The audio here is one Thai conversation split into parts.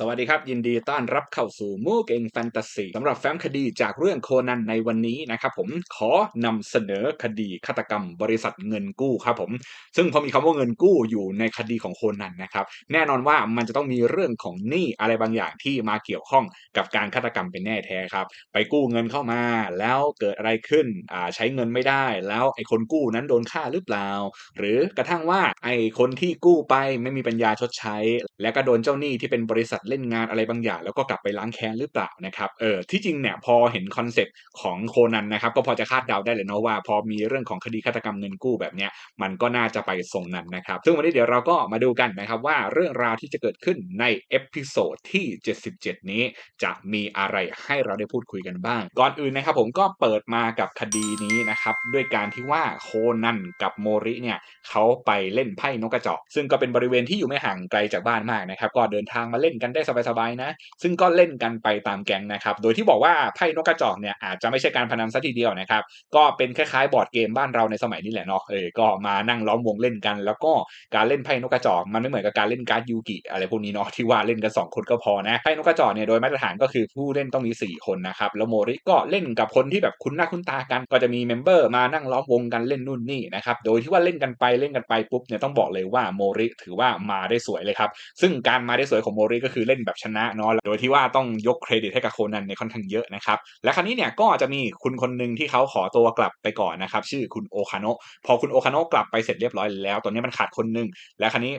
สวัสดีครับ ยินดีต้อนรับเข้าสู่มูเก่งแฟนตาซีสำหรับแฟ้มคดีจากเรื่องโคนันในวันนี้นะครับผมขอนำเสนอคดีฆาตกรรมบริษัทเงินกู้ครับผมซึ่งพอมีคำว่าเงินกู้อยู่ในคดีของโคนันนะครับแน่นอนว่ามันจะต้องมีเรื่องของหนี้อะไรบางอย่างที่มาเกี่ยวข้องกับการฆาตกรรมเป็นแน่แท้ครับ ไปกู้เงินเข้ามาแล้วเกิดอะไรขึ้นอ่าใช้เงินไม่ได้ แล้วไอ้คนกู้นั้นโดนฆ่าหรือเปล่า หรือกระทั่งว่าไอ้คนที่กู้ไปไม่มีปัญญาชดใช้ แล้วก็โดนเจ้าหนี้ที่เป็นบริษัทเล่นงานอะไรบางอย่าง แล้วก็กลับไปล้างแค้นหรือเปล่านะครับเออที่จริงเนี่ยพอเห็นคอนเซปต์ของโคนันนะครับก็พอจะคาดเดาได้เลยเนาะว่า พอมีเรื่องของคดีฆาตกรรมเงินกู้แบบเนี้ยมันก็น่าจะไปทรงนั้นนะครับ ซึ่งวันนี้เดี๋ยวเราก็มาดูกันนะครับว่าเรื่องราวที่จะเกิดขึ้นในเอพิโซดที่ 77 นี้ จะมีอะไรให้เราได้พูดคุยกันบ้าง ก่อนอื่นนะครับผมก็เปิดมากับคดีนี้นะครับด้วยการที่ว่าโคนันกับโมริเนี่ยเขาไปเล่นไพ่นกกระจอก ซึ่งก็เป็นบริเวณที่อยู่ไม่ห่างไกลจากบ้านมากนะครับก็เดินทางมาเล่นกันได้สบายๆนะ ซึ่งก็เล่นกันไปตามแก๊งนะครับ โดยที่บอกว่าไพ่นกกระจอกเนี่ยอาจจะไม่ใช่การพนันซะทีเดียวนะครับ ก็เป็นคล้ายๆบอร์ดเกมบ้านเราในสมัยนี้แหละเนาะ เออ ก็มานั่งล้อมวงเล่นกัน แล้วก็การเล่นไพ่นกกระจอกมันไม่เหมือนกับการเล่นการ์ดยูกิอะไรพวกนี้เนาะที่ว่าเล่นกัน 2 คนก็พอนะ ไพ่นกกระจอกเนี่ยโดยมาตรฐานก็คือผู้เล่นต้องมี 4 คนนะครับ แล้วโมริก็เล่นกับคนที่แบบคุ้นหน้าคุ้นตากัน ก็จะมีเมมเบอร์มานั่งล้อมวงกันเล่นนู่นนี่นะครับ โดยที่ว่าเล่นกันไปเล่นกันไปปุ๊บเนี่ยต้องบอกเลยว่าโมริถือว่ามาได้สวยเลยครับซึ่งการมาได้สวยของโมริก็คือเล่นแบบชนะเนาะโดยที่ว่าต้องยกเครดิตให้กับโคนันเนี่ยค่อนข้างเยอะนะครับและครั้นี้เนี่ยก็จะมีคุณคนหนึ่งที่เขาขอตัวกลับไปก่อนนะครับชื่อคุณโอคาโนะพอคุณโอคาโนะกลับไปเสร็จเรียบร้อยแล้วตอนนี้มันขาดคนหนึ่งและครั้นี้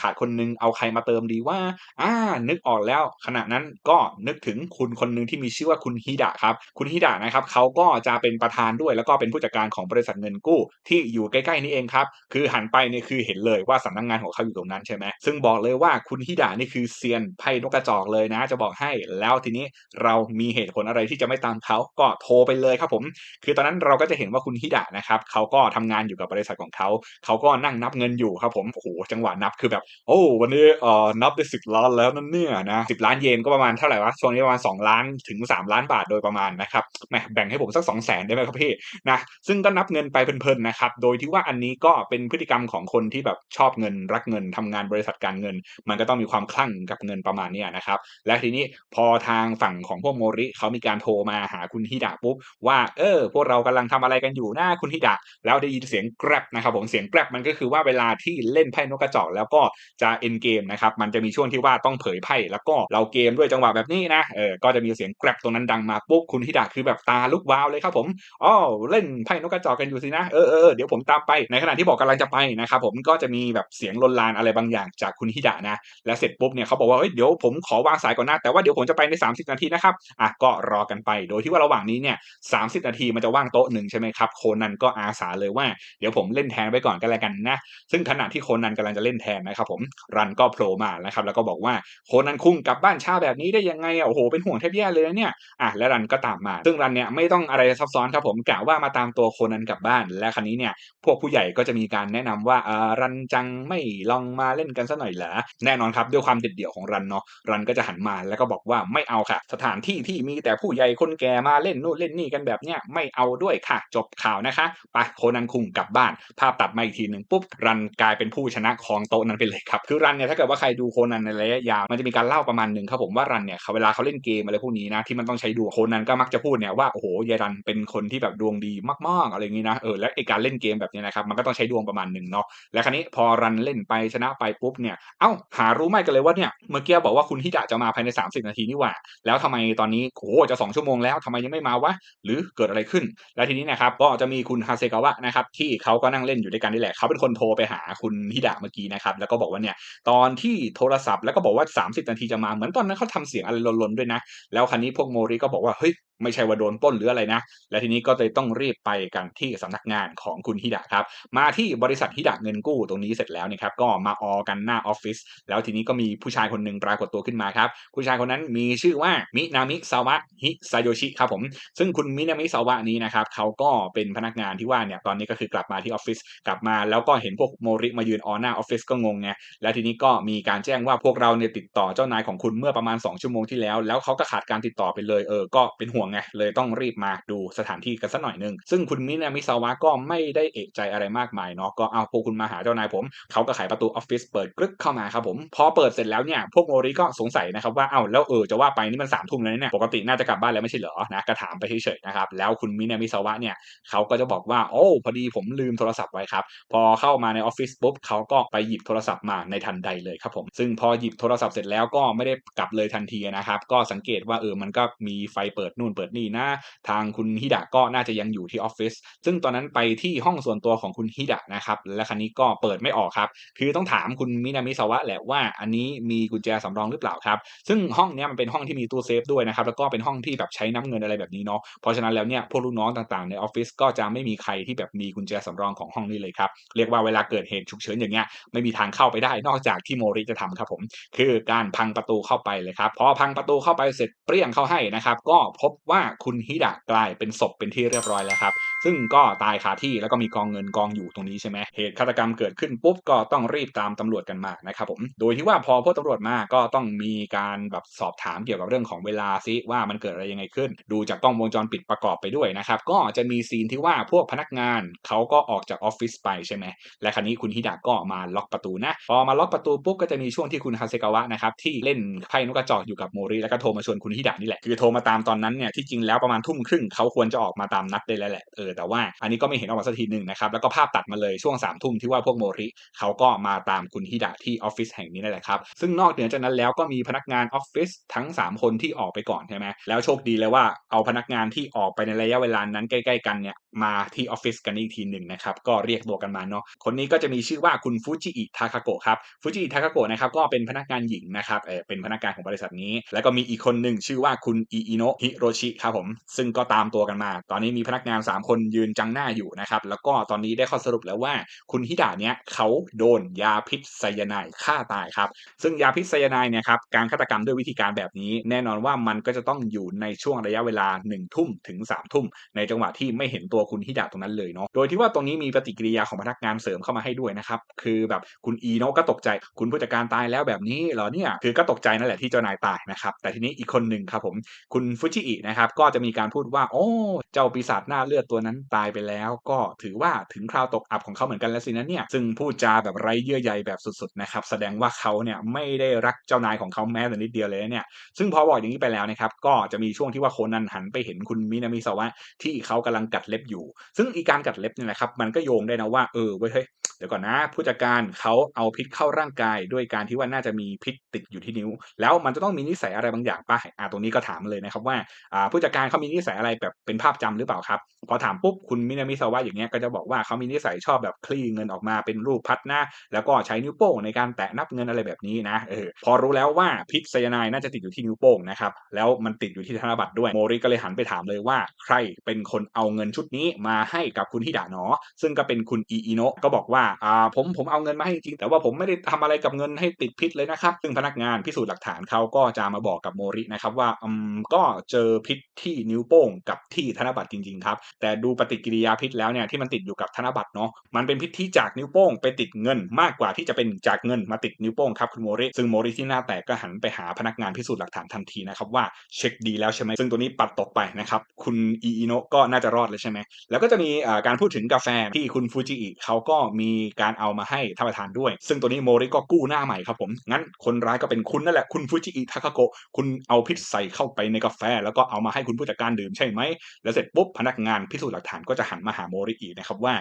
ขาดคนหนึ่งเอาใครมาเติมดีว่าอ่านึกออกแล้วขณะนั้นก็นึกถึงคุณคนหนึ่งที่มีชื่อว่าคุณฮิดะครับคุณฮิดะนะครับเขาก็จะเป็นประธานด้วยแล้วก็เป็นผู้จัดการของบริษัทเงินกู้ที่อยู่ใกล้ๆนี่เองครับคือหันไปเนี่ยคือเห็นเลยว่าสำนักงงานของเขาอยู่ตรงนั้นใช่ไหมซึ่งบอกเลยว่าคุณฮิดะนี่คือเซียนไพ่นกกระจอกเลยนะ จะบอกให้แล้วทีนี้เรามีเหตุผลอะไรที่จะไม่ตามเขาก็โทรไปเลยครับผม คือตอนนั้นเราก็จะเห็นว่าคุณฮิดะนะครับเขาก็ทำงานอยู่กับบริษัทของเขาเขาก็นั่งนับเงินอยู่ครับผมโอ้โหจังหวะนับคือแบบ โอ้วันนี้เอ่อนับได้สิบล้านแล้วนั่นเนี่ยนะสิบล้านเยนก็ประมาณเท่าไหร่วะช่วงนี้ประมาณสองล้านถึงสามล้านบาทโดยประมาณนะครับแหมแบ่งให้ผมสักสองแสนได้ไหมครับพี่นะซึ่งก็นับเงินไปเพลินๆนะครับโดยที่ว่าอันนี้ก็เป็นพฤติกรรมของคนที่แบบชอบเงินรักเงินทำงานบริษัทการเงิน มันก็ต้องมีความคลั่งกับเงินประมาณนี้นะครับ และทีนี้พอทางฝั่งของพวกโมริเขามีการโทรมาหาคุณฮิดะปุ๊บว่าเออพวกเรากำลังทำอะไรกันอยู่หน้าคุณฮิดะแล้วได้ยินเสียงแกร็บนะครับผมเสียงแกร็บมันก็คือว่าเวลาที่เล่นไพ่นกกระจอกแล้วก็จะเอ็นเกมนะครับมันจะมีช่วงที่ว่าต้องเผยไพ่แล้วก็เราเกมด้วยจังหวะแบบนี้นะเออก็จะมีเสียงแกร็บตรงนั้นดังมาปุ๊บคุณฮิดะคือแบบตาลุกวาวเลยครับผมอ๋อเล่นไพ่นกกระจอกกันอยู่สินะเออเออเดี๋ยวผมตามไปในขณะที่บอกกำลังจะไปนะครับผมก็จะมีแบบเสียงลนลานอะไรบางอย่างจากคุณฮิดะนะและเสร็จปุ๊บเนี่ยเขาบอกว่าเฮ้ยเดี๋ยวผมขอวางสายก่อนนะ แต่ว่าเดี๋ยวผมจะไปใน 30 นาทีนะครับอะก็รอกันไป โดยที่ว่าระหว่างนี้เนี่ย30นาทีมันจะว่างโต๊ะหนึ่งใช่ไหมครับโคนันก็อาสาเลยว่าเดี๋ยวผมเล่นแทนไว้ก่อนกันแล้วกันนะ ซึ่งขณะที่โคนันกำลังจะเล่นแทนนะครับผมรันก็โผล่มานะครับแล้วก็บอกว่าโคนันคุ้งกลับบ้านเช้าแบบนี้ได้ยังไงอะโอ้โหเป็นห่วงแทบแย่เลยเนี่ยอะและรันก็ตามมา ซึ่งรันเนี่ยไม่ต้องอะไรซับซ้อนครับผมกะว่ามาตามตัวโคนันกลับบ้าน และครั้นี้เนี่ยพวกผู้ใหญ่ก็จะมีการแนะนำว่าอ่ารันจังไม่ลองมาเล่นกันสัหน่อยเหรอแน่นอนครับด้วยความเด็ดเดี่ยวของรันเนาะรันก็จะหันมาแล้วก็บอกว่าไม่เอาค่ะ สถานที่ที่มีแต่ผู้ใหญ่คนแก่มาเล่นนู่นเล่นนี่กันแบบเนี้ยไม่เอาด้วยค่ะ จบข่าวนะคะไปโคนันคุงกลับบ้าน ภาพตัดมาอีกทีหนึ่งปุ๊บรันกลายเป็นผู้ชนะของโต๊ะนั้นไปเลยครับคือรันเนี่ยถ้าเกิดว่าใครดูโคนันในระยะยาวมันจะมีการเล่าประมาณหนึ่งครับผมว่ารันเนี่ยเขาเวลาเขาเล่นเกมอะไรพวกนี้นะที่มันต้องใช้ดวงโคนันก็มักจะพูดเนี่ยว่าโอ้โหยายรันเป็นคนที่แบบดวงดีมากๆอะไรอย่างนี้นะเออและไอการเล่นเกมแบบนี้นะครับมันก็ต้องใช้ดวงประมาณหนึ่งเนาะและครั้นี้พอรันเล่นไปชนะไปปุ๊บเนี่ยเอ้าหารู้ไหมกันเลยว่าเนี่ยเมื่อกี้บอกว่าคุณที่จะจะมาภายใน 30 นาทีนี่หว่า แล้วทำไมตอนนี้โอ้จะ 2 ชั่วโมงแล้วทำไมยังไม่มาวะ หรือเกิดอะไรขึ้น แล้วทีนี้นะครับก็จะมีคุณฮาเซกาวะนะครับที่เขาก็นั่งเล่นอยู่ด้วยกันนี่แหละเขาเป็นคนโทรไปหาคุณฮิดะเมื่อกี้นะครับแล้วก็บอกว่าเนี่ยตอนที่โทรศัพท์แล้วก็บอกว่า 30 นาทีจะมาเหมือนตอนนั้นเขาทำเสียงอะไรลนๆด้วยนะแล้วคันนี้พวกโมริก็บอกว่าเฮ้ย ไม่ใช่ว่าโดนปล้นหรืออะไรนะ และทีนี้ก็เลยต้องรีบไปกันที่สำนักงานของคุณฮิดะครับ มาที่บริษัทฮิดะเงินกู้ตรงนี้เสร็จแล้วนี่ครับ ก็มาออกันหน้าออฟฟิศ แล้วทีนี้ก็มีผู้ชายคนหนึ่งปรากฏตัวขึ้นมาครับ ผู้ชายคนนั้นมีชื่อว่ามินามิซาวะฮิซาโยชิครับผม ซึ่งคุณมินามิซาวะนี้นะครับ เขาก็เป็นพนักงานที่ว่าเนี่ย ตอนนี้ก็คือกลับมาที่ออฟฟิศ กลับมาแล้วก็เห็นพวกโมริมายืนออหน้าออฟฟิศก็งงไง แล้วทีนี้ก็มีการแจ้งว่าพวกเราเนี่ยติดต่อเจ้านายของคุณเมื่อประมาณ 2 ชั่วโมงที่แล้ว แล้วเขาก็ขาดการติดต่อไปเลย เออ ก็เป็นห่วงไงเลยต้องรีบมาดูสถานที่กันสักหน่อยหนึง ซึ่งคุณมินามิซาวะก็ไม่ได้เอกใจอะไรมากมายเนาะก็เอาพวกคุณมาหาเจ้านายผม เขาก็ไขประตูออฟฟิศเปิดกรึกเข้ามาครับผม พอเปิดเสร็จแล้วเนี่ยพวกโมริก็สงสัยนะครับว่าเอ้าแล้วเออจะว่าไปนี่มันสามทุ่มแล้วเนี่ยปกติน่าจะกลับบ้านแล้วไม่ใช่เหรอนะก็ถามไปเฉยๆนะครับแล้วคุณมินามิซาวะเนี่ยเขาก็จะบอกว่าโอ้พอดีผมลืมโทรศัพท์ไว้ครับพอเข้ามาในออฟฟิศปุ๊บเขาก็ไปหยิบโทรศัพท์มาในทันใดเลยครับผม ซึ่งพอหยิบโทรศัพท์เสร็จแล้วก็ไม่ได้กลับเลยทันทีนะครับก็สังเกตว่าเออมันก็มีไฟเปิดนู่นเปิดนี่นะ ทางคุณฮิดะก็น่าจะยังอยู่ที่ออฟฟิศซึ่งตอนนั้นไปที่ห้องส่วนตัวของคุณฮิดะนะครับและคันนี้ก็เปิดไม่ออกครับคือต้องถามคุณมินามิซาวะแหละว่าอันนี้มีกุญแจสำรองหรือเปล่าครับ ซึ่งห้องนี้มันเป็นห้องที่มีตู้เซฟด้วยนะครับแล้วก็เป็นห้องที่แบบใช้น้ำเงินอะไรแบบนี้เนาะเพราะฉะนั้นแล้วเนี่ยพวกลูกน้องต่างๆในออฟฟิศก็จะไม่มีใครที่แบบมีกุญแจสำรองของห้องนี้เลยครับเรียกว่าเวลาเกิดเหตุฉุกเฉินอย่างเงี้ยไม่มีทางเข้าไปได้นอกจากที่โมริจะทำครับผม คือการพังประตูเข้าไปเลยครับพอพังประตูเข้าไปเสร็จเปรี้ยงเข้าให้นะครับก็พบว่าคุณฮิดะกลายเป็นศพเป็นที่เรียบร้อยแล้วครับซึ่งก็ตายคาที่แล้วก็มีกองเงินกองอยู่ตรงนี้ใช่ไหมเหตุฆาตกรรมเกิดขึ้นปุ๊บก็ต้องรีบตามตำรวจกันมานะครับผมโดยที่ว่าพอพวกตำรวจมาก็ต้องมีการแบบสอบถามเกี่ยวกับเรื่องของเวลาซิว่ามันเกิดอะไรยังไงขึ้น ดูจากกล้องวงจรปิดประกอบไปด้วยนะครับก็จะมีซีนที่ว่าพวกพนักงานเขาก็ออกจากออฟฟิศไปใช่ไหมและคราวนี้คุณฮิดะก็มาล็อกประตูนะพอมาล็อกประตูปุ๊บก็จะมีช่วงที่คุณฮาเซกาวะนะครับที่เล่นไพ่นกกระจอกอยู่กับโมริแล้วก็โทรมาชวนคุณฮิดะนี่แหละคือโทรมาตามตอนนั้นเนี่ยที่จริงแล้วประมาณทุ่มครึ่งเขาควรจะออกมาตามนัดได้แล้วแหละเออแต่ว่าอันนี้ก็ไม่เห็นออกมาสักทีหนึ่งนะครับแล้วก็ภาพตัดมาเลยช่วง3ามทุ่มที่ว่าพวกโมริเขาก็มาตามคุณฮิดะที่ออฟฟิศแห่งนี้นั่นแหละครับซึ่งนอกเหนือจากนั้นแล้วก็มีพนักงานออฟฟิศทั้ง 3 คนที่ออกไปก่อนใช่ไหมแล้วโชคดีเลยว่าเอาพนักงานที่ออกไปในระยะเวลานั้นใกล้ๆกันเนี่ยมาที่ออฟฟิศกันอีกทีหนึ่งนะครับก็เรียกตัวกันมาเนาะคนนี้ก็จะมีชื่อว่าคุณฟูจิอิทาคาโกะครับฟูจิอิทาคาโกะนะครับก็เป็นพนักงานหญิงนะครับเออเป็นพนักงานของบริษัทนี้ แล้วก็มีอีกคนหนึ่งชื่อว่าคุณอิอิโนะฮิโรชิครับผมซึ่งก็ตามตัวกันมา ตอนนี้มีพนักงาน 3 คนยืนจังหน้าอยู่นะครับ แล้วก็ตอนนี้ได้ข้อสรุปแล้วว่า คุณฮิดะเนี้ยเขาโดนยาพิษไซยาไนด์ฆ่าตายครับ ซึ่งยาพิษไซยาไนด์เนี่ยครับการฆาตกรรมด้วยวิธีการแบบนี้ แน่นอนว่ามันก็จะต้องอยู่ในช่วงระยะเวลา1ทุ่มถึง3ทุ่ม ในจังหวะที่ไม่เห็นตัวคุณฮิดะตรงนั้นเลยเนาะโดยที่ว่าตรงนี้มีปฏิกิริยาของพนักงานเสริมเข้ามาให้ด้วยนะครับคือแบบคุณอีโนะก็ตกใจ คุณผู้จัดการตายแล้วแบบนี้เหรอเนี่ยคือก็ตกใจนั่นแหละที่เจ้านายตายนะครับแต่ทีนี้อีกคนหนึ่งครับผมคุณฟุจิอินะครับก็จะมีการพูดว่าโอ้เจ้าปีศาจหน้าเลือดตัวนั้นตายไปแล้ว ก็ถือว่าถึงคราวตกอับของเขาเหมือนกันแล้วสินะเนี่ยซึ่งพูดจาแบบไร้เยื่อใยแบบสุดๆนะครับแสดงว่าเขาเนี่ยไม่ได้รักเจ้านายของเขาแม้แต่นิดเดียวเลยเนี่ยซึ่งพอบอกอย่างนี้ไปแล้วนะครับก็จะมีช่วงที่ว่าโคนันหันไปเห็นคุณมินามิซาวะที่เขากำลังกัดเล็บอยู่ ซึ่งอีการกัดเล็บเนี่ยนะครับมันก็โยงได้นะว่าเออเว้ยเฮ้ยเดี๋ยวก่อนนะ ผู้จัดการเขาเอาพิษเข้าร่างกาย ด้วยการที่ว่าน่าจะมีพิษติดอยู่ที่นิ้ว แล้วมันจะต้องมีนิสัยอะไรบางอย่างป่ะอ่าตรงนี้ก็ถามเลยนะครับว่าอ่าผู้จัดการเขามีนิสัยอะไรแบบเป็นภาพจำหรือเปล่าครับพอถามปุ๊บคุณมินามิซาวะอย่างเงี้ยก็จะบอกว่าเขามีนิสัยชอบแบบคลี่เงินออกมาเป็นรูปพัดหน้า แล้วก็ใช้นิ้วโป้งในการแตะนับเงินอะไรแบบนี้นะเออพอรู้แล้วว่าพิษไซยาไนน่าจะติดอยู่ที่นิ้วโป้งนะครับแล้วมันติดอยู่ที่ธนบัตรด้วยโมริก็เลยหันไปถามเลยว่าใครเป็นคนเอาเงินชุดนี้มาให้กับคุณฮิดะเนาะซึ่งก็เป็นคุณอีอิโนะก็บอกว่าอ่าผมผมเอาเงินมาให้จริง แต่ว่าผมไม่ได้ทำอะไรกับเงินให้ติดพิษเลยนะครับ ซึ่งพนักงานพิสูจน์หลักฐานเขาก็จะมาบอกกับโมรินะครับว่าอืมก็เจอพิษที่นิ้วโป้งกับที่ธนบัตรจริงๆครับแต่ดููปฏิกิริยาพิษแล้วเนี่ยที่มันติดอยู่กับธนบัตรเนาะมันเป็นพิษที่จากนิ้วโป้งไปติดเงินมากกว่าที่จะเป็นจากเงินมาติดนิ้วโป้งครับคุณโมริซึ่งโมริที่หน้าแตกก็หันไปหาพนักงานพิสูจน์หลักฐานทันทีนะครับว่าเช็คดีแล้วใช่ไหมซึ่งตัวนี้ปัดตกไปนะครับคุณอีอิโนะก็น่าจะรอดเลยใช่ไหมแล้วก็จะมีการพูดถึงกาแฟที่คุณฟูจิอิเขาก็มีการเอามาให้ท่านประธานด้วย ซึ่งตัวนี้โมริก็กู้หน้าใหม่ครับผมงั้นคนร้ายก็เป็นคุณนั่นแหละคุณฟูจิอิทาคาโกะคุณเอาพิษใส่เข้าไปในกาแฟ แล้วก็เอามาให้คุณผู้จัดการดื่มใช่ไหมแล้วเสร็จปุ๊บพนักงานพิสูจน์หลักฐานก็จะหันมาหาโมริอีกนะครับว่า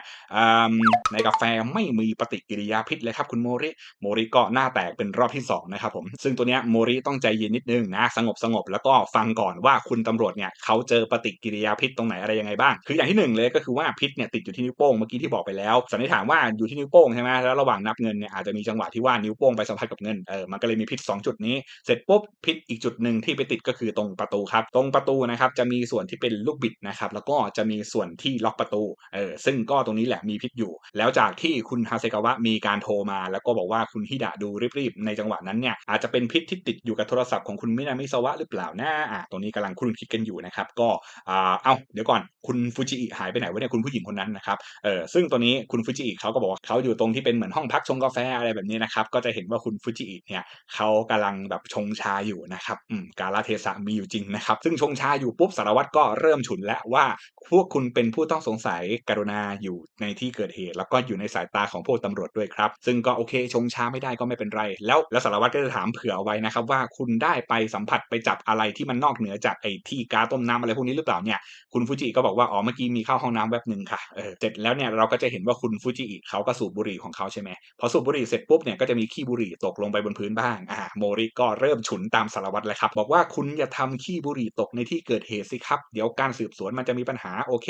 ในกาแฟไม่มีปฏิกิริยาพิษเลยครับคุณโมริโมริก็หน้าแตกเป็นรอบที่2นะครับผมซึ่งตัวเนี้ยโมริต้องใจเย็นนิดนึงนะสงบสงบแล้วก็ฟังก่อนว่าคุณตำรวจเนี่ยเขาเจอปฏิกิริยาพิษตรงไหนอะไรยังไงบ้าง คืออย่างที่ 1 เลยก็คือว่าพิษเนี่ยติดอยู่ที่นิ้วโป้งเมื่อกี้ที่บอกไปแล้วสันนิษฐานว่าอยู่ที่นิ้วโป้งใช่ไหมแล้วระหว่างนับเงินเนี่ยอาจจะมีจังหวะที่ว่านิ้วโป้งไปสัมผัสกับเงินเออมันก็เลยมีพิษ 2 จุดนี้ เสร็จปุ๊บพิษอีกจุดหนึ่งที่ไปติดก็คือตรงประตูครับตรงประตูนะครับจะมีส่วนที่เป็นลูกบิดนะครับแล้วก็จะมีส่วนนที่ล็อกประตูเออซึ่งก็ตรงนี้แหละมีพิษอยู่ แล้วจากที่คุณฮาเซกาวะมีการโทรมา แล้วก็บอกว่าคุณฮิดะดูรีบๆ ในจังหวะนั้นเนี่ยอาจจะเป็นพิษที่ติดอยู่กับโทรศัพท์ของคุณมินามิซาวะหรือเปล่านะอะตรงนี้กำลังคุ้นคิดกันอยู่นะครับก็อ่าเอาเดี๋ยวก่อนคุณฟูจิอิหายไปไหนวะเนี่ยคุณผู้หญิงคนนั้นนะครับเออซึ่งตัวนี้คุณฟูจิอิเขาก็บอกว่าเขาอยู่ตรงที่เป็นเหมือนห้องพักชงกาแฟอะไรแบบนี้นะครับก็จะเห็นว่าคุณฟูจิอิเนี่ยเขากำลังแบบชงชาอยู่นะครับอืมกาลเทศะมีอยู่จริงนะครับซึ่งชงชาอยู่ปุ๊บสารวัตรก็เริ่มฉุนแล้วว่าพวกคุณเป็นผู้ต้องสงสัยกรุณาอยู่ในที่เกิดเหตุ แล้วก็อยู่ในสายตาของพวกตำรวจด้วยครับ ซึ่งก็โอเคชงช้าไม่ได้ก็ไม่เป็นไร แล้วแล้วสารวัตรก็จะถามเผื่อไว้นะครับว่าคุณได้ไปสัมผัสไปจับอะไรที่มันนอกเหนือจากไอ้ที่กาต้มน้ำอะไรพวกนี้หรือเปล่าเนี่ยคุณฟูจิก็บอกว่าอ๋อเมื่อกี้มีเข้าห้องน้ำแวบหนึ่งค่ะเออเสร็จแล้วเนี่ยเราก็จะเห็นว่าคุณฟูจิเขาก็สูบบุหรี่ของเขาใช่ไหมพอสูบบุหรี่เสร็จปุ๊บเนี่ยก็จะมีขี้บุหรี่ตกลงไปบนพื้นบ้างอ่าโมริก็เริ่มฉุนตามสารวัตรเลยครับบอกว่าคุณอย่าทำขี้บุหรี่ตกในที่เกิดเหตุสิครับ เดี๋ยวการสืบสวนมันจะมีปัญหาโอเค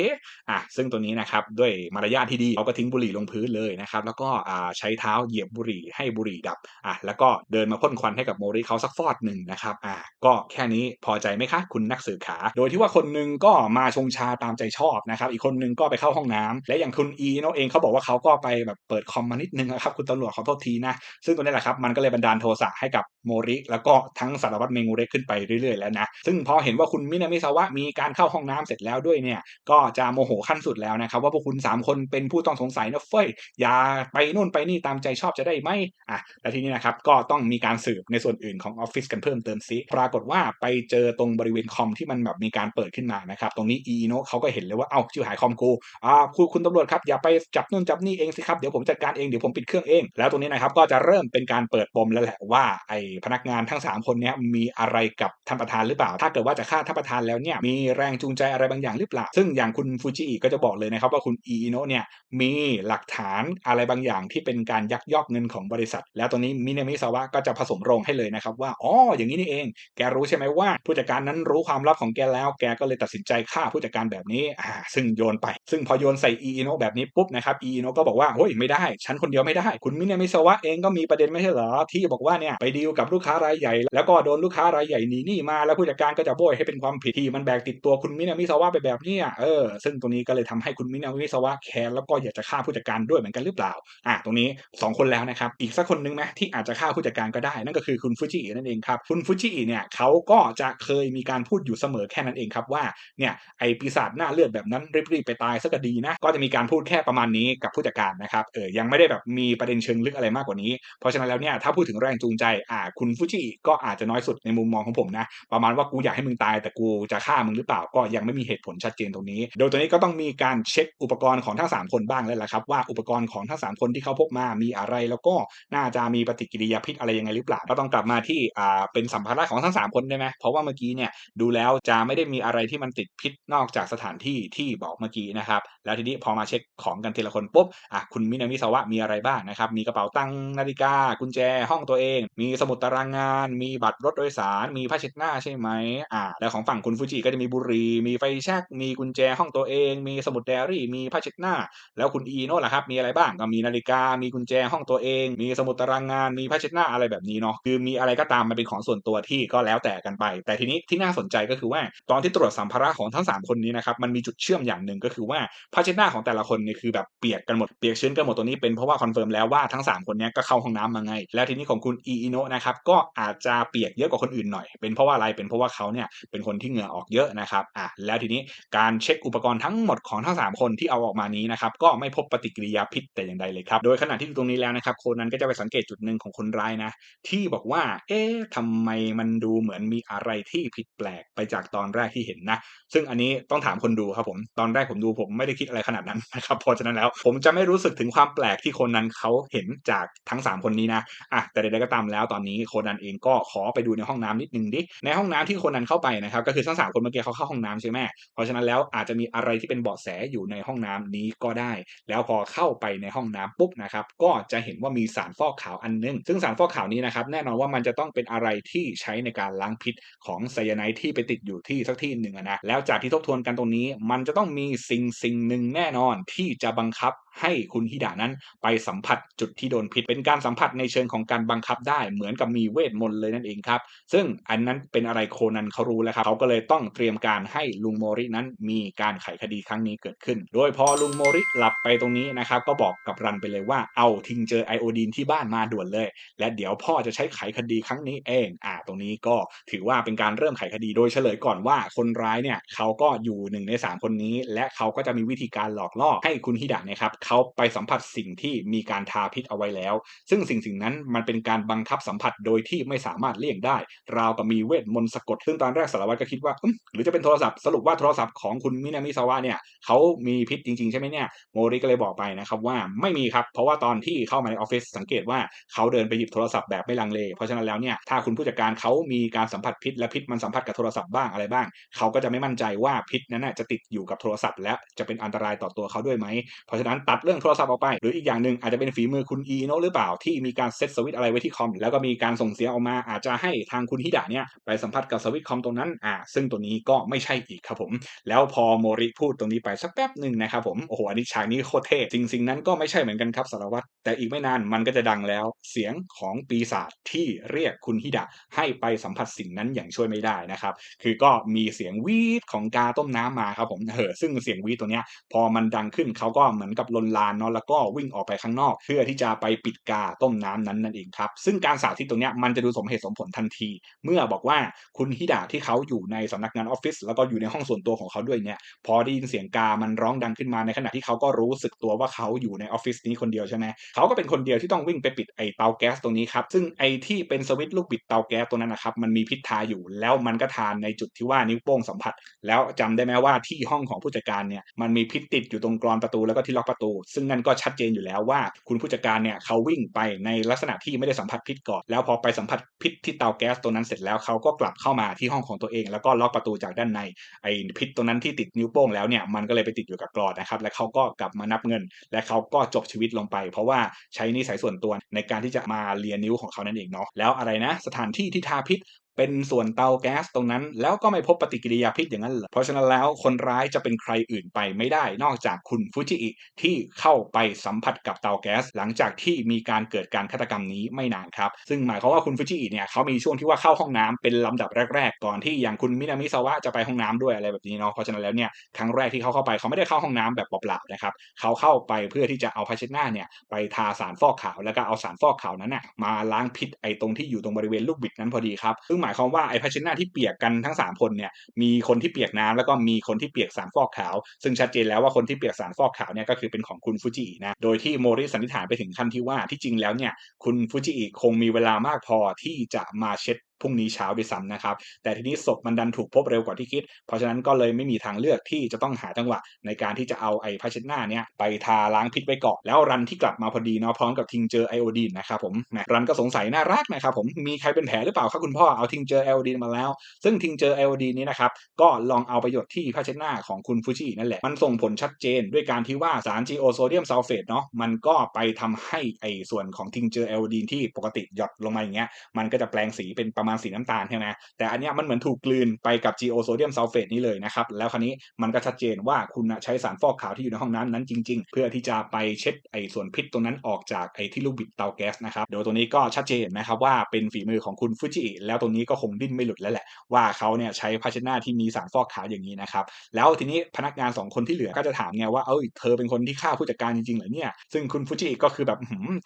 อะซึ่งตัวนี้นะครับด้วยมารยาทที่ดีเขาก็ทิ้งบุหรี่ลงพื้นเลยนะครับแล้วก็อ่าใช้เท้าเหยียบบุหรี่ให้บุหรี่ดับอะแล้วก็เดินมาพ่นควันให้กับโมริเขาสักฟอดหนึ่งนะครับอ่าก็แค่นี้พอใจไหมคะคุณนักสืบขา โดยที่ว่าคนหนึงก็มาชงชาตามใจชอบนะครับอีกคนหนึงก็ไปเข้าห้องน้ำและอย่างคุณอีโนเองเขาบอกว่าเขาก็ไปแบบเปิดคอมมานิดนึงนะครับคุณตำรวจขอโทษทีนะซึ่งตัวนี้แหละครับมันก็เลยบันดาลโทสะให้กับโมริ แล้วก็ทั้งสารวัตรเมงูเรกขึ้นไปเรื่อยๆแล้วนะซึ่งพอเห็นว่าคุณมินามิซาวะมีการเข้าห้องน้ำเสร็จแล้วด้วยเนี่ยก็จะโมโหขั้นสุดแล้วนะครับ ว่าพวกคุณ 3 คนเป็นผู้ต้องสงสัยนะเฟ้ยอย่าไปนู่นไปนี่ตามใจชอบจะได้ไหมอะและทีนี้นะครับก็ต้องมีการสืบในส่วนอื่นของออฟฟิศกันเพิ่มเติมซิปรากฏว่าไปเจอตรงบริเวณคอมที่มันแบบมีการเปิดขึ้นมานะครับตรงนี้อีโนเขาก็เห็นเลยว่าเอ้าชื่อหายคอมกูอ่าคุณคุณตำรวจครับอย่าไปจับนู่นจับนี่เองสิครับเดี๋ยวผมจัดการเองเดี๋ยวผมปิดเครื่องเอง แล้วตรงนี้นะครับก็จะเริ่มเป็นการเปิดปมแล้วแหละว่าไอ้พนักงานทั้ง 3 คนเนี้ยมีอะไรกับท่านประธานหรือเปล่า ถ้าเกิดว่าจะฆ่าท่านประธานแล้วเนี่ยมีแรงจูงใจอะไรบางอย่างหรือเปล่า ซึ่งอย่างคุณฟูจิอิก็จะบอกเลยนะครับว่าคุณอีโนะเนี่ยมีหลักฐานอะไรบางอย่างที่เป็นการยักยอกเงินของบริษัท แล้วตรงนี้มินามิซาวะก็จะผสมโรงให้เลยนะครับว่าอ๋ออย่างนี้นี่เอง แกรู้ใช่ไหมว่า ผู้จัดการนั้นรู้ความลับของแกแล้วแกก็เลยตัดสินใจฆ่าผู้จัดการแบบนี้อ่าซึ่งโยนไป ซึ่งพอโยนใส่อีโนะแบบนี้ปุ๊บนะครับอีโนะก็บอกว่าเฮ้ยไม่ได้ ฉันคนเดียวไม่ได้ คุณมินามิซาวะเองก็มีประเด็นไม่ใช่เหรอที่บอกว่าเนี่ยไปดีลกับลูกค้ารายใหญ่ แล้วก็โดนลูกค้ารายใหญ่หนีหนี้มาแล้วผู้จัดการก็จะโบยให้เป็นความผิดที่มันแบกติดตัวคุณมินามิซาวะไปแบบนี้เออซึ่งตรงนี้ก็เลยทำให้คุณมินามิซาวะแค้นแล้วก็อยากจะฆ่าผู้จัดการด้วยเหมือนกันหรือเปล่าอะตรงนี้ 2 คนแล้วนะครับอีกสักคนนึงไหมที่อาจจะฆ่าผู้จัดการก็ได้ นั่นก็คือคุณฟูจิอินั่นเองครับคุณฟูจิอิเนี่ยเขาก็จะเคยมีการพูดอยู่เสมอแค่นั้นเองครับว่าเนี่ยไอปีศาจหน้าเลือดแบบนั้นรีบๆไปตายสักดีนะก็จะมีการพูดแค่ประมาณนี้กับผู้จัดการนะครับเออยังไม่ได้แบบมีประเด็นเชิงลึกอะไรมากกว่านี้ เพราะฉะนั้นแล้วเนี่ยถ้าพูดถึงแรงจูงใจอ่าคุณฟูจิก็อาจจะน้อยสุดในมุมมองของผมนะประมาณว่ากูอยากให้มึงตายแต่กูจะฆ่ามึงหรือเปล่าก็ยังไม่มีเหตุผลชัดเจนตรงนี้ โดยตัวนี้ก็ต้องมีการเช็คอุปกรณ์ของทั้ง 3 คนบ้างแล้วแหละครับ ว่าอุปกรณ์ของทั้ง 3 คนที่เขาพกมามีอะไร แล้วก็น่าจะมีปฏิกิริยาพิษอะไรยังไงหรือเปล่าก็ต้องกลับมาที่อ่าเป็นสัมภาระของทั้ง 3 คนได้ไหมเพราะว่าเมื่อกี้เนี่ยดูแล้วจะไม่ได้มีอะไรที่มันติดพิษนอกจากสถานที่ที่บอกเมื่อกี้นะครับแล้วทีนี้พอมาเช็คของกันทีละคนปุ๊บอะคุณมินามิซาวะมีอะไรบ้างนะครับมีกระเป๋าตังค์นาฬิกา กุญแจห้องตัวเอง มีสมุดตารางงาน มีบัตรรถโดยสาร มีผ้าเช็ดหน้าใช่ไหมอ่าแล้วของฝั่งคุณฟูจิก็จะมีบุหรี่มีไฟแช็กมีกุญแจห้องตัวเอง มีสมุดไดอารี่ มีผ้าเช็ดหน้า แล้วคุณอีโน่ล่ะครับ มีอะไรบ้าง ก็มีนาฬิกา มีกุญแจห้องตัวเอง มีสมุดตารางงาน มีผ้าเช็ดหน้าอะไรแบบนี้เนาะ คือมีอะไรก็ตามมันเป็นของส่วนตัวที่ก็แล้วแต่กันไป แต่ทีนี้ที่น่าสนใจก็คือว่าตอนที่ตรวจสัมภาระของทั้ง 3 คนนี้นะครับ มันมีจุดเชื่อมอย่างหนึ่งก็คือว่าผ้าเช็ดหน้าของแต่ละคนเนี่ยคือแบบเปียกกันหมด เปียกชื้นกันหมดตัวนี้เป็นเพราะว่าคอนเฟิร์มแล้วว่าทั้ง 3 คนนี้ก็เข้าห้องน้ำมาไง แล้วทีนี้ของคุณอีโนะนะครับก็อาจจะเปียกเยอะกว่าคนอื่นหน่อย เป็นเพราะว่าอะไร เป็นเพราะว่าเขาเนี่ยเป็นคนที่เหงื่อออกเยอะนะครับ อะ แล้วทีนี้การเช็คอุปกรณ์ทั้งหมดของทั้ง 3 คนที่เอาออกมานี้นะครับก็ไม่พบปฏิกิริยาพิษแต่อย่างใดเลยครับโดยขณะที่ดูตรงนี้แล้วนะครับโคนันก็จะไปสังเกตจุดหนึ่งของคนร้ายนะ ที่บอกว่า เอ๊ะทำไมมันดูเหมือนมีอะไรที่ผิดแปลกไปจากตอนแรกที่เห็นนะ ซึ่งอันนี้ต้องถามคนดูครับผมตอนแรกผมดูผมไม่ได้คิดอะไรขนาดนั้นนะครับเพราะฉะนั้นแล้วผมจะไม่รู้สึกถึงความแปลกที่คนนั้นเขาเห็นจากทั้ง 3 คนนี้นะอะแต่ใดๆก็ตามแล้วตอนนี้โคนันเองก็ขอไปดูในห้องน้ำนิดนึงดิในห้องน้ำที่โคนันเข้าไปนะครับก็คือทั้งสามคนเมื่อกี้เขาเข้าห้องน้ำใช่ไหมเพราะฉะนั้นแล้วอาจจะมีอะไรที่เป็นเบาะแสอยู่ในห้องน้ำนี้ก็ได้ แล้วพอเข้าไปในห้องน้ำปุ๊บนะครับก็จะเห็นว่ามีสารฟอกขาวอันนึง ซึ่งสารฟอกขาวนี้นะครับแน่นอนว่ามันจะต้องเป็นอะไรที่ใช้ในการล้างพิษของไซยาไนด์ที่ไปติดอยู่ที่สักที่หนึ่งนะแล้วจากที่ทบทวนกันตรงนี้ มันจะต้องมีสิ่งสิ่งหนึ่งแน่นอนที่จะบังคับ ให้คุณฮิดะนั้นไปสัมผัสจุดที่โดนพิษ เป็นการสัมผัสในเชิงของการบังคับได้เหมือนกับมีเวทมนต์เลยนั่นเองครับซึ่งอันนั้นเป็นอะไรโคนันเขารู้แล้วครับเขาก็เลยต้องเตรียมการให้ลุงโมรินั้นมีการไขคดีครั้งนี้เกิดขึ้น โดยพอลุงโมริหลับไปตรงนี้นะครับก็บอกกับรันไปเลยว่าเอาทิงเจอไอโอดีนที่บ้านมาด่วนเลย และเดี๋ยวพ่อจะใช้ไขคดีครั้งนี้เองอ่าตรงนี้ก็ถือว่าเป็นการเริ่มไขคดีโดยเฉลยก่อนว่าคนร้ายเนี่ยเขาก็อยู่หนึ่งใน3 คนนี้ และเขาก็จะมีวิธีการหลอกล่อให้คุณฮิดะนะครับเขาไปสัมผัสสิ่งที่มีการทาพิษเอาไว้แล้ว ซึ่งสิ่งสิ่งนั้นมันเป็นการบังคับสัมผัสโดยที่ไม่สามารถเลี่ยงได้ ราวกับมีเวทมนต์สะกด ซึ่งตอนแรกสารวัตรก็คิดว่าหรือจะเป็นโทรศัพท์สรุปว่าโทรศัพท์ของคุณมินามิซาวะเนี่ยเขามีพิษจริงๆ ใช่ไหมเนี่ยโมริก็เลยบอกไปนะครับว่าไม่มีครับ เพราะว่าตอนที่เข้ามาในออฟฟิศสังเกตว่าเขาเดินไปหยิบโทรศัพท์แบบไม่ลังเล เพราะฉะนั้นแล้วเนี่ยถ้าคุณผู้จัดการเขามีการสัมผัสพิษและพิษมันสัมผัสกับโทรศัพท์บ้างอะไรบ้าง เขาก็จะไม่มั่นใจว่าพิษนั้นจะติดอยู่กับโทรศัพท์ และจะเป็นอันตรายต่อตัวเขาด้วยไหมเพราะฉะนั้นตัดเรื่องโทรศัพท์ออกไป หรืออีกอย่างหนึ่งอาจจะเป็นฝีมือคุณอีโนหรือเปล่าที่มีการเซตสวิตอะไรไว้ที่คอม แล้วก็มีการส่งเสียงออกมาอาจจะให้ทางคุณฮิดะเนี่ยไปสัมผัสกับสวิตคอมตรงนั้นอ่าซึ่งตัวนี้ก็ไม่ใช่อีกครับผม แล้วพอโมริพูดตรงนี้ไปสักแป๊บหนึ่งนะครับผมโอ้โหอันนี้ฉากนี้โคตรเท่จริงๆนั้นก็ไม่ใช่เหมือนกันครับสารวัตรแต่อีกไม่นานมันก็จะดังแล้ว เสียงของปีศาจที่เรียกคุณฮิดะให้ไปสัมผัสสิ่งนั้นอย่างช่วยไม่ได้นะครับคือก็มีเสียงวีดของกาต้มน้ำมาครับผมเออซึ่งเสียงวีดตัวเนี้ยพอมันดังขึ้นเขาก็เหมือนกับลนลานเนาะแล้วก็วิ่งออกไปข้างนอก เพื่อที่จะไปปิดกาต้มน้ำนั้นนั่นเองครับ ซึ่งการสาธิตตรงเนี้ยมันจะดูสมเหตุสมผลทันที เมื่อบอกว่าคุณฮิดะที่เขาอยู่ในสำนักงานออฟฟิศแล้วก็อยู่ในห้องส่วนตัวของเขาด้วยเนี่ยพอได้ยินเสียงกามันร้องดังขึ้นมาในขณะที่เขาก็รู้สึกตัวว่าเขาอยู่ในออฟฟิศนี้คนเดียวใช่ไหมเขาก็เป็นคนเดียวที่ต้องวิ่งไปปิดไอเตาแก๊สตรงนี้ครับซึ่งไอที่เป็นสวิตช์ลูกบิดเตาแก๊สตัวนั้นนะครับมันมีพิษทาอยู่ แล้วมันก็ทานในจุดที่ว่านิ้วโป้งสัมผัส แล้วจำได้ไหมว่าที่ห้องของผู้จัดการเนี่ยมันมีพิษติดอยู่ตรงกรอนประตูแล้วก็ที่ล็อกประตูซึ่งนั่นก็ชัดเจนอยู่แล้วว่า คุณผู้จัดการเนี่ยเขาวิ่งไปในลักษณะที่ไม่ได้สัมผัสพิษก่อน แล้วพอไปสัมผัสพิษที่เตาแก๊สตัวนั้นเสร็จแล้วเขาก็กลับเข้ามาที่ห้องของตัวเอง แล้วก็ล็อกประตูจากด้านในไอพิษตัวนั้นที่ติดนิ้วโป้งแล้วเนี่ยมันก็เลยไปติดอยู่กับกรอนนะครับและเขาก็กลับมานับเงิน และเขาก็จบชีวิตลงไป เพราะว่าใช้นิสัยส่วนตัวในการที่จะมาเลียนิ้วของเขานั่นเองเนาะแล้วอะไรนะ สถานที่ที่ทาพิษ เป็นส่วนเตาแก๊สตรงนั้น แล้วก็ไม่พบปฏิกิริยาพิษอย่างนั้นเหรอเพราะฉะนั้นแล้วคนร้ายจะเป็นใครอื่นไปไม่ได้นอกจากคุณฟูจิอิที่เข้าไปสัมผัสกับเตาแก๊ส หลังจากที่มีการเกิดการฆาตกรรมนี้ไม่นานครับซึ่งหมายความว่าคุณฟูจิอิเนี่ยเขามีช่วงที่ว่าเข้าห้องน้ำเป็นลำดับแรกๆ ก่อนที่อย่างคุณมินามิซาวะจะไปห้องน้ำด้วยอะไรแบบนี้เนาะเพราะฉะนั้นแล้วเนี่ยครั้งแรกที่เขาเข้าไปเขาไม่ได้เข้าห้องน้ำแบบเปล่าๆนะครับเขาเข้าไปเพื่อที่จะเอาภาชนะเนี่ยไปทาสารฟอกขาวแล้วก็เอาสารฟอกขาวนั้นน่ะมาล้างพิษไอ้ตรงที่อยู่ตรงบริเวณลูกบิดนั้นพอดีครับซึ่งหมายความว่าไอ้ภาชนะน้าที่เปียกกันทั้ง 3 คนเนี่ยมีคนที่เปียกน้ำแล้วก็มีคนที่เปียกสารฟอกขาว ซึ่งชัดเจนแล้วว่าคนที่เปียกสารฟอกขาวเนี่ยก็คือเป็นของคุณฟูจินะโดยที่โมริสันนิษฐานไปถึงขั้นที่ว่าที่จริงแล้วเนี่ยคุณฟูจิคงมีเวลามากพอที่จะมาเช็ด พรุ่งนี้เช้าด้วยซ้ำนะครับ แต่ทีนี้ศพมันดันถูกพบเร็วกว่าที่คิด เพราะฉะนั้นก็เลยไม่มีทางเลือกที่จะต้องหาจังหวะ ในการที่จะเอาไอ้ภาชนะเนี้ยไปทาล้างพิษไว้ก่อนแล้วรันที่กลับมาพอดีเนาะพร้อมกับทิงเจอไอโอดีนนะครับผมรันก็สงสัยน่ารักนะครับผมมีใครเป็นแผลหรือเปล่าครับคุณพ่อเอาทิงเจอไอโอดีนมาแล้ว ซึ่งทิงเจอไอโอดีนนี้นะครับก็ลองเอาประโยชน์ที่ภาชนะของคุณฟูชินั่นแหละมันส่งผลชัดเจนด้วยการที่ว่าสารจีโอโซเดียมซัลเฟตเนาะมันก็ไปทำให้ไอ้ส่วนของทิงเจอไอโอดีนที่ปกติหยดลงมาอย่างเงี้ยมันก็จะแปลงสีเป็นประมาณสีน้ำตาลใช่ไหมแต่อันนี้มันเหมือนถูกกลืนไปกับ GO โซเดียมซัลเฟตนี้เลยนะครับ แล้วคราวนี้มันก็ชัดเจนว่าคุณใช้สารฟอกขาวที่อยู่ในห้องน้ำนั้นจริง ๆ เพื่อที่จะไปเช็ดไอ้ส่วนพิษตรงนั้นออกจากไอ้ที่ลูกบิดเตาแก๊สนะครับเดี๋ยตัวนี้ก็ชัดเจนนะครับว่าเป็นฝีมือของคุณฟูจิแล้วตรงนี้ก็คงดิ้นไม่หลุดแล้วแหละ ว่าเขาเนี่ยใช้ภาชนะที่มีสารฟอกขาวอย่างนี้นะครับแล้วทีนี้พนักงาน 2 คนที่เหลือก็จะถามไงว่าเอ้ยเธอเป็นคนที่ฆ่าผู้จัดการจริงๆเหรอเนี่ยซึ่งคุณฟูจิก็คือแบบ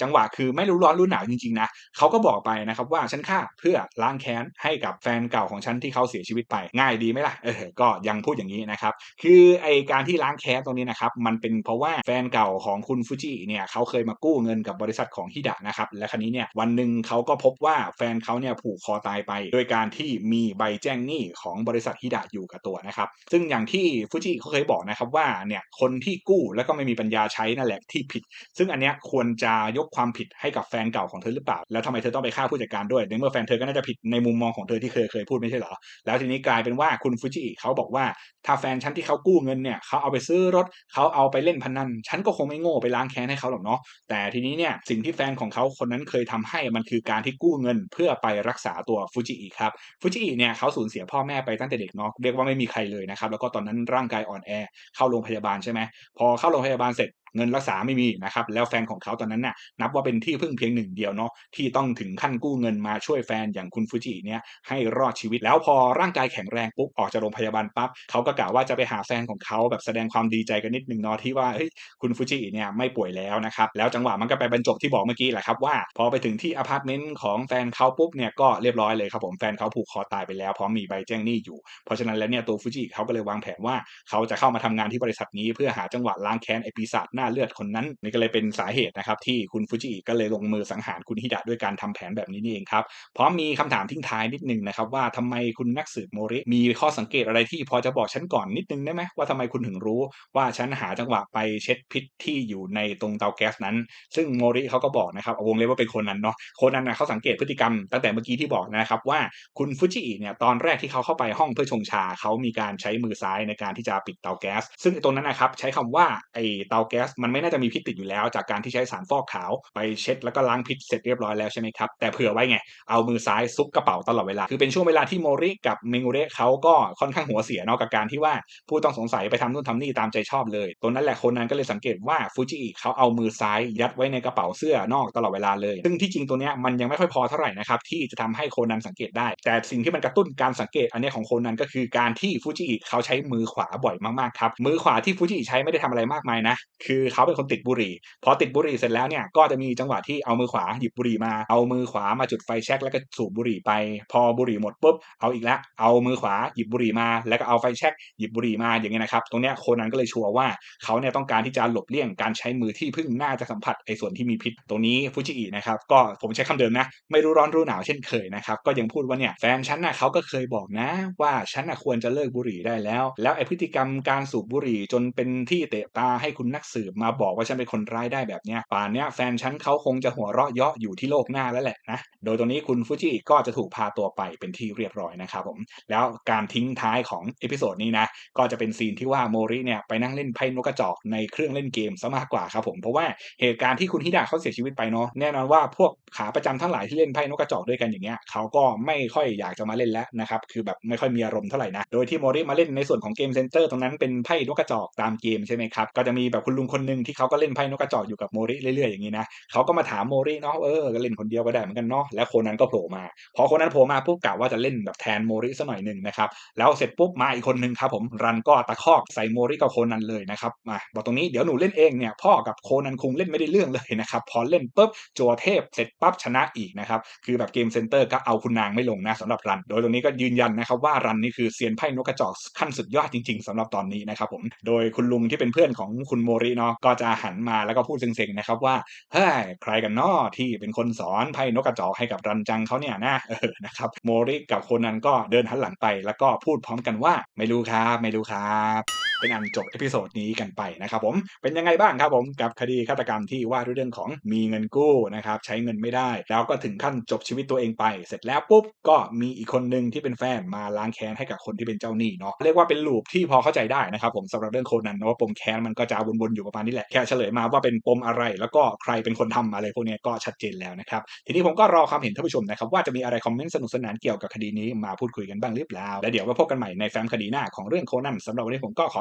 จังหวะคือไม่รู้ร้อนรู้หนาวจริงๆนะเขาก็บอกไปนะครับว่าฉันฆ่าเพื่อล้างแค้นให้กับแฟนเก่าของฉันที่เขาเสียชีวิตไป ง่ายดีไหมล่ะเออก็ยังพูดอย่างนี้นะครับคือไอการที่ล้างแค้นตรงนี้นะครับมันเป็นเพราะว่าแฟนเก่าของคุณฟูจิเนี่ยเขาเคยมากู้เงินกับบริษัทของฮิดะนะครับและครั้นี้เนี่ยวันหนึ่งเขาก็พบว่าแฟนเขาเนี่ยผูกคอตายไปโดยการที่มีใบแจ้งหนี้ของบริษัทฮิดะอยู่กับตัวนะครับซึ่งอย่างที่ฟูจิเขาเคยบอกนะครับว่าเนี่ยคนที่กู้แล้วก็ไม่มีปัญญาใช้นั่นแหละที่ผิด ซึ่งอันเนี้ยควรจะยกความผิดให้กับแฟนเก่าของเธอหรือเปล่า แล้วทำไมเธอต้องไปฆ่าผู้จัดการด้วยในเมื่อแฟนเธอก็น่าจะผิดในมุมมองของเธอที่เคยเคยพูดไม่ใช่เหรอ แล้วทีนี้กลายเป็นว่าคุณฟูจิอิเขาบอกว่า ถ้าแฟนฉันที่เขากู้เงินเนี่ยเขาเอาไปซื้อรถเขาเอาไปเล่นพนันฉันก็คงไม่โง่ไปล้างแค้นให้เขาหรอกเนาะแต่ทีนี้เนี่ยสิ่งที่แฟนของเขาคนนั้นเคยทำให้มันคือการที่กู้เงิน เพื่อไปรักษาตัวฟูจิอิครับฟูจิอิเนี่ยเขาสูญเสียพ่อแม่ไปตั้งแต่เด็กเนาะเรียกว่าไม่มีใครเลยนะครับแล้วก็ตอนนั้นร่างกายอ่อนแอเข้าโรงพยาบาลใช่ไหมพอเข้าโรงพยาบาลเสร็จ เงินรักษาไม่มีนะครับแล้วแฟนของเขาตอนนั้นน่ะนับว่าเป็นที่พึ่งเพียงหนึ่งเดียวเนาะที่ต้องถึงขั้นกู้เงินมาช่วยแฟนอย่างคุณฟูจิเนี่ยให้รอดชีวิต แล้วพอร่างกายแข็งแรงปุ๊บออกจากโรงพยาบาลปั๊บเขาก็กล่าวว่าจะไปหาแฟนของเขาแบบแสดงความดีใจกันนิดนึงเนาะที่ว่าเฮ้ยคุณฟูจิเนี่ยไม่ป่วยแล้วนะครับแล้วจังหวะมันก็ไปบรรจบที่บอกเมื่อกี้แหละครับว่า พอไปถึงที่อพาร์ตเมนต์ของแฟนเขาปุ๊บเนี่ยก็เรียบร้อยเลยครับผมแฟนเขาผูกคอตายไปแล้วพร้อมมีใบแจ้งหนี้อยู่ เพราะฉะนั้นแล้วเนี่ยตัวฟูจิเขาก็เลยวางแผนว่าเขาจะเข้ามาทำงานที่บริษัทนี้เพื่อหาจังหวะล้างแค้นไอปีศาจหน้าเลือดคนนั้นนี่ก็เลยเป็นสาเหตุนะครับที่คุณฟูจิก็เลยลงมือสังหารคุณฮิดะด้วยการทำแผนแบบนี้นี่เองครับพร้อมมีคำถามทิ้งท้ายนิดนึงนะครับว่าทำไมคุณนักสืบโมริ มีข้อสังเกตอะไรที่พอจะบอกฉันก่อนนิดนึงได้ไหมว่าทำไมคุณถึงรู้ว่าฉันหาจังหวะไปเช็ดพิษที่อยู่ในตรงเตาแก๊สนั้น ซึ่งโมริเขาก็บอกนะครับอาวงเล็บว่าเป็นคนนั้นเนาะคนนั้นนะเขาสังเกตพฤติกรรมตั้งแต่เมื่อกี้ที่บอกนะครับว่าคุณฟูจิเนี่ยตอนแรกที่เขาเข้าไปห้องเพื่อชงชาเขามีการใช้มือซ้ายในการที่จะปิดเตาแก๊สซึ่งตรงนั้นนะครับใช้คำว่าไอเตาแก๊สมันไม่น่าจะมีพิษติดอยู่แล้ว จากการที่ใช้สารฟอกขาวไปเช็ดแล้วก็ล้างพิษเสร็จเรียบร้อยแล้วใช่ไหมครับแต่เผื่อไว้ไงเอามือซ้ายซุกกระเป๋าตลอดเวลาคือเป็นช่วงเวลาที่โมริกับเมงูเระเขาก็ค่อนข้างหัวเสียเนาะกับการที่ว่าผู้ต้องสงสัยไปทำนู่นทำนี่ตามใจชอบเลยตรงนั้นแหละคนนั้นก็เลยสังเกตว่าฟูจิเขาเอามือซ้ายยัดไว้ในกระเป๋าเสื้อนอกตลอดเวลาเลย ซึ่งที่จริงตัวเนี้ยมันยังไม่ค่อยพอเท่าไหร่นะครับที่จะทำให้โคนันสังเกตได้ แต่สิ่งที่มันกระตุ้นการสังเกตอันนี้ของโคนันก็คือการที่ฟูจิเขาใช้มือขวาบ่อยมากๆครับมือขวาที่ฟูจิใช้ไม่ได้ทำอะไรมากมายนะ คือือเขาเป็นคนติดบุหรี่พอติดบุหรี่เสร็จแล้วเนี่ยก็จะมีจังหวะที่เอามือขวาหยิบบุหรี่มาเอามือขวามาจุดไฟแช็กแล้วก็สูบบุหรี่ไป พอบุหรี่หมดปุ๊บเอาอีกแล้วเอามือขวาหยิบบุหรี่มา แล้วก็เอาไฟแช็กหยิบบุหรี่มาอย่างเงี้ยนะครับตรงเนี้ยโคนันก็เลยชัวร์ว่าเขาเนี่ยต้องการที่จะหลบเลี่ยงการใช้มือที่เพิ่งน่าจะสัมผัสไอ้ส่วนที่มีพิษตรงนี้ฟูจิอินะครับก็ผมใช้คำเดิมนะ ไม่รู้ร้อนรู้หนาวเช่นเคยนะครับก็ยังพูดว่าเนี่ยแฟนฉันน่ะเขาก็เคยบอกนะ ว่าฉันน่ะควรจะเลิกบุหรี่ได้แล้ว แล้วไอ้พฤติกรรมการสูบบุหรี่จนเป็นที่เตะตาให้คุณนักสืบมาบอกว่าฉันเป็นคนร้ายได้แบบเนี้ยป่านเนี้ยแฟนฉันเขาคงจะหัวเราะเยาะอยู่ที่โลกหน้าแล้วแหละนะโดยตรงนี้คุณฟูจิก็จะถูกพาตัวไปเป็นที่เรียบร้อยนะครับผมแล้วการทิ้งท้ายของเอพิโซดนี้นะก็จะเป็นซีนที่ว่าโมริเนี่ยไปนั่งเล่นไพ่นกกระจอกในเครื่องเล่นเกมซะมากกว่าครับผมเพราะว่าเหตุการณ์ที่คุณฮิดะเขาเสียชีวิตไปเนาะแน่นอนว่าพวกขาประจำทั้งหลายที่เล่นไพ่นกกระจอกด้วยกันอย่างเงี้ยเขาก็ไม่ค่อยอยากจะมาเล่นแล้วนะครับคือแบบไม่ค่อยมีอารมณ์เท่าไหร่นะโดยที่โมริมาเล่นในส่วนของเกมเซ็นเตอร์ตรงนั้นเป็นไพ่นกกระจอกตามเกมใช่ไหมครับก็จะมีแบบคุณลุงคนหนึ่งที่เขาก็เล่นไพ่นกกระจอกอยู่กับโมริเรื่อยๆอย่างนี้นะเขาก็มาถามโมริเนาะเออก็เล่นคนเดียวก็ได้เหมือนกันเนาะแล้วคนนั้นก็โผล่มาพอคนนั้นโผล่มาปุ๊บกะว่าจะเล่นแบบแทนโมริสักหน่อยหนึ่งนะครับแล้วเสร็จปุ๊บมาอีกคนหนึ่งครับผมรันก็ตะคอกใส่โมริกับโคนันเลยนะครับมาบอกตรงนี้เดี๋ยวหนูเล่นเองเนี่ยพ่อกับโคนันคงเล่นไม่ได้เรื่องเลยนะครับพอเล่นปุ๊บจัวเทพเสร็จปั๊บชนะอีกนะครับคือแบบเกมเซ็นเตอร์ก็เอาคุณนางไม่ลงนะสำหรับรัน โดยตรงนี้ก็ยืนยันนะครับว่ารันนี่คือเซียนไพ่นกกระจอกขั้นสุดยอดจริง ๆสำหรับตอนนี้นะครับผมโดยคุณลุงที่เป็นเพื่อนของคุณโมริเนาะก็จะหันมาแล้วก็พูดเซ็งๆนะครับว่าเฮ้ยใครกันนาะที่เป็นคนสอนไพ่นกกระจอกให้กับรันจังเขาเนี่ยนะเออนะครับโมริกับโคนันก็เดินหันหลังไป แล้วก็พูดพร้อมกันว่าไม่รู้ครับ ไม่รู้ครับ เป็นอันจบเอพิโซดนี้กันไปนะครับผมเป็นยังไงบ้างครับผมกับคดีฆาตกรรมที่ว่าด้วยเรื่องของมีเงินกู้นะครับใช้เงินไม่ได้ แล้วก็ถึงขั้นจบชีวิตตัวเองไป เสร็จแล้วปุ๊บก็มีอีกคนหนึ่งที่เป็นแฟนมาล้างแค้นให้กับคนที่เป็นเจ้าหนี้เนาะเรียกว่าเป็นลูปที่พอเข้าใจได้นะครับผมสำหรับเรื่องโคนันเนาะปมแค้นมันก็จะวนๆอยู่ประมาณนี้แหละแค่เฉลยมาว่าเป็นปมอะไร แล้วก็ใครเป็นคนทำอะไรพวกนี้ก็ชัดเจนแล้วนะครับทีนี้ผมก็รอความเห็นท่านผู้ชมนะครับว่าจะมีอะไรคอมเมนต์สนุกสนานเกี่ยวกับคดีนี้มาพูดคุยกันบ้างหรือเปล่าและเดี๋ยวมาพบกันใหม่ในแฟ้มคดีหน้าของเรื่องโคนันสำหรับวันนี้ผมก็ขอ